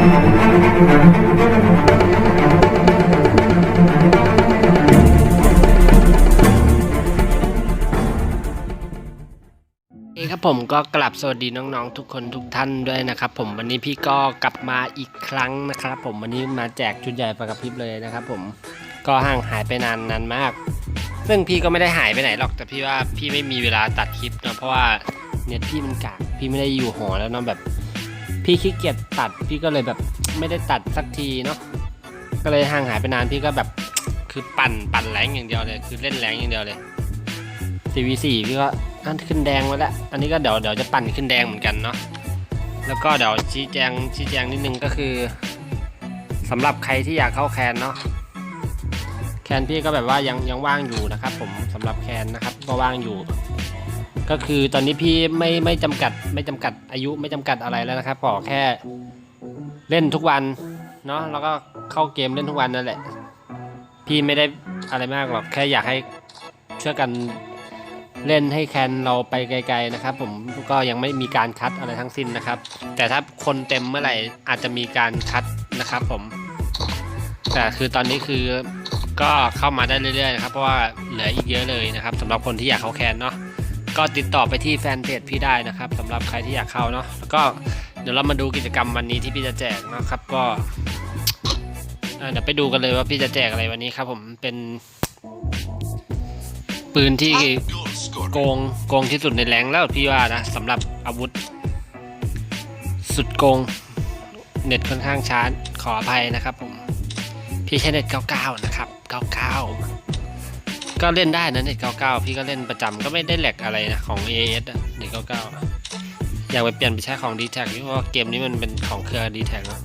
เอ้ครับผมก็กลับสวัสดีน้องๆ ทุกคนทุกท่านด้วยนะครับผมวันนี้พี่ก็กลับมาอีกครั้งนะครับ ผมวันนี้มาแจกชุดใหญ่ประกับพิบเลยนะครับ ผมก็ห่างหายไปนานนานมาก ซึ่งพี่ก็ไม่ได้หายไปไหนหรอกแต่พี่ว่าพี่ไม่มีเวลาตัดคลิปนะเพราะว่าเน็ตพี่มันกากพี่ไม่ได้อยู่หอแล้วเนาะแบบ พี่ขี้เกียจตัดพี่ก็เลยแบบไม่ได้ตัดสักทีเนาะก็เลยห่างหายไปนานพี่ก็แบบคือปั่นปั่นแรงอย่างเดียวเลย คือเล่นแรงอย่างเดียวเลย CV4 พี่ก็อันขึ้นแดงมาแล้วอันนี้ก็เดี๋ยวเดี๋ยวจะปั่นขึ้นแดงเหมือนกันเนาะแล้วก็เดี๋ยวชี้แจงชี้แจงนิดนึงก็คือสำหรับใครที่อยากเข้าแคนเนาะแคนพี่ก็แบบว่ายังยังว่างอยู่นะครับ ผมสำหรับแคนนะครับก็ว่างอยู่ ก็คือตอนนี้พี่ไม่ไม่จำกัดไม่จำกัดอายุไม่จำกัดอะไรแล้วนะครับขอแค่เล่นทุกวันเนาะแล้วก็เข้าเกมเล่นทุกวันนั่นแหละ พี่ไม่ได้อะไรมากหรอกแค่อยากให้ช่วยกันเล่นให้แคนเราไปไกล ๆนะครับ ผมก็ยังไม่มีการคัดอะไรทั้งสิ้นนะครับ แต่ถ้าคนเต็มเมื่อไหร่อาจจะมีการคัดนะครับผม แต่คือตอนนี้คือก็เข้ามาได้เรื่อยๆนะครับเพราะว่าเหลืออีกเยอะเลยนะครับสำหรับคนที่อยากเข้าแคนเนาะ ก็ติดต่อไปที่แฟนเพจพี่ได้นะครับสำหรับใครที่อยากเข้าเนาะแล้วก็เดี๋ยวเรามาดูกิจกรรมวันนี้ที่พี่จะแจกนะครับ ก็เอ่อเดี๋ยวไปดูกันเลยว่าพี่จะแจกอะไรวันนี้ครับ ผมเป็น ปืนที่โกงโกงที่สุดในแรงแล้วพี่ว่านะสำหรับอาวุธ สุดโกงเน็ตค่อนข้างช้าขออภัยนะครับ ผมพี่ใช้เน็ต99นะครับ99 ก็เล่นได้นะเน็ต99พี่ก็เล่นประจำก็ไม่ได้แหลกอะไรนะของ AS อะเน็ต99อยากไปเปลี่ยนไปใช้ของ d t แท็กเพราะว่าเกมนี้มันเป็นของเครือ d t แทเนาะ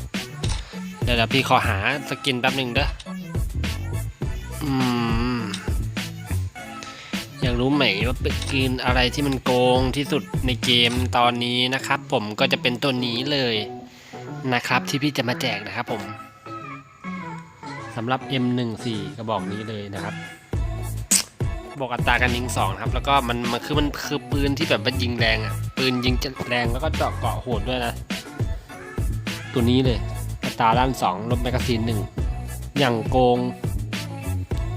เดี๋ยวเดี๋ยวพี่ขอหาสกินแป๊บหนึ่งเด้ออืมอยากรู้ไหมว่าเป็นกินอะไรที่มันโกงที่สุดในเกมตอนนี้นะครับ ผมก็จะเป็นตัวนี้เลยนะครับ ที่พี่จะมาแจกนะครับผมสำหรับ M14 กระบอกนี้เลยนะครับ บอกอัตราการยิงสองนะครับ แล้วก็มันมันคือมันคือปืนที่แบบว่ายิงแรงอะ ปืนยิงจะแรงแล้วก็เจาะเกาะโหดด้วยนะ ตัวนี้เลย อัตราด้านสองลบแมกกาซีนหนึ่งอย่างโกง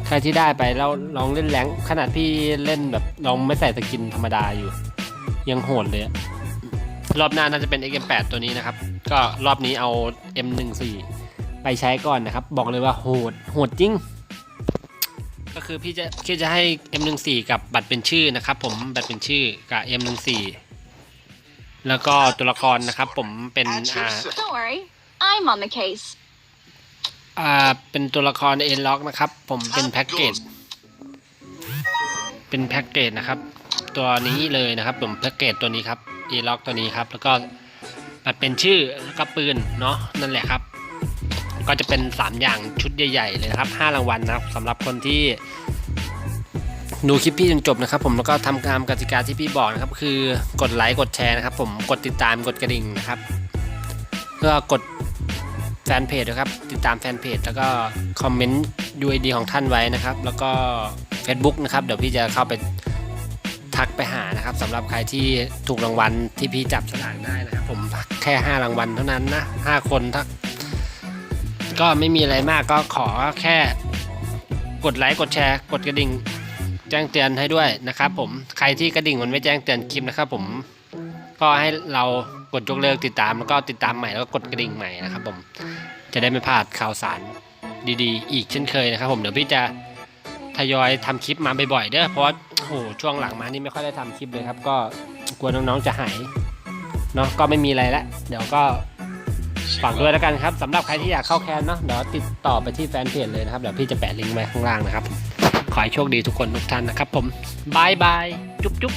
ใครที่ได้ไปแล้วลองเล่นแรงขนาดพี่เล่นแบบลองไม่ใส่สกินธรรมดาอยู่ ยังโหดเลย รอบหน้าน่าจะเป็น XM8 ตัวนี้นะครับ ก็รอบนี้เอา M14 ไปใช้ก่อนนะครับ บอกเลยว่าโหด โหดจริง ก็คือพี่จะพี่จะให้ M14 กับบัตรเป็นชื่อนะครับ ผมบัตรเป็นชื่อกับ M14 แล้วก็ตัวละครนะครับ ผมเป็น At อ่า your service. Don't worry, I'm on the case. อ่าเป็นตัวละครเอ็นล็อกนะครับ ผมเป็นแพ็กเกจเป็นแพ็กเกจนะครับ ตัวนี้เลยนะครับ ผมแพ็กเกจตัวนี้ครับเอล็อกตัวนี้ครับ แล้วก็มันเป็นชื่อแล้วก็ปืนเนาะนั่นแหละครับ ก็จะเป็น 3 อย่างชุดใหญ่ ๆ เลยนะครับ 5 รางวัลนะครับสำหรับคนที่ดูคลิปพี่จนจบนะครับ ผมแล้วก็ทำตามกติกาที่พี่บอกนะครับ คือกดไลค์กดแชร์นะครับ ผมกดติดตามกดกระดิ่งนะครับเพื่อกดแฟนเพจนะครับ ติดตามแฟนเพจแล้วก็คอมเมนต์ UID ของท่านไว้นะครับ แล้วก็ Facebook นะครับ เดี๋ยวพี่จะเข้าไปทักไปหานะครับสำหรับใครที่ถูกรางวัลที่พี่จับสลากได้นะครับ ผมแค่ 5 รางวัลเท่านั้นนะ 5 คนทัก ก็ไม่มีอะไรมากก็ขอแค่กดไลค์กดแชร์ กดกระดิ่งแจ้งเตือนให้ด้วยนะครับผมใครที่กระดิ่งมันไม่แจ้งเตือนคลิปนะครับผมก็ให้เรากดยกเลิกติดตามแล้วก็ติดตามใหม่แล้วก็กดกระดิ่งใหม่นะครับผมจะได้ไม่พลาดข่าวสารดีๆ อีกเช่นเคยนะครับผมเดี๋ยวพี่จะทยอยทำคลิปมาบ่อยๆเด้อเพราะโอ้โหช่วงหลังมานี่ไม่ค่อยได้ทำคลิปเลยครับ ก็กลัวน้องๆจะหายเนาะก็ไม่มีอะไรล้วเดี๋ยวก็ ฝากด้วยแล้วกันครับสำหรับใครที่อยากเข้าแคนเนาะเดี๋ยวติดต่อไปที่แฟนเพจเลยนะครับเดี๋ยวพี่จะแปะลิงก์ไว้ข้างล่างนะครับ ขอให้โชคดีทุกคนทุกท่านนะครับผมบายบายจุ๊บจุ๊บ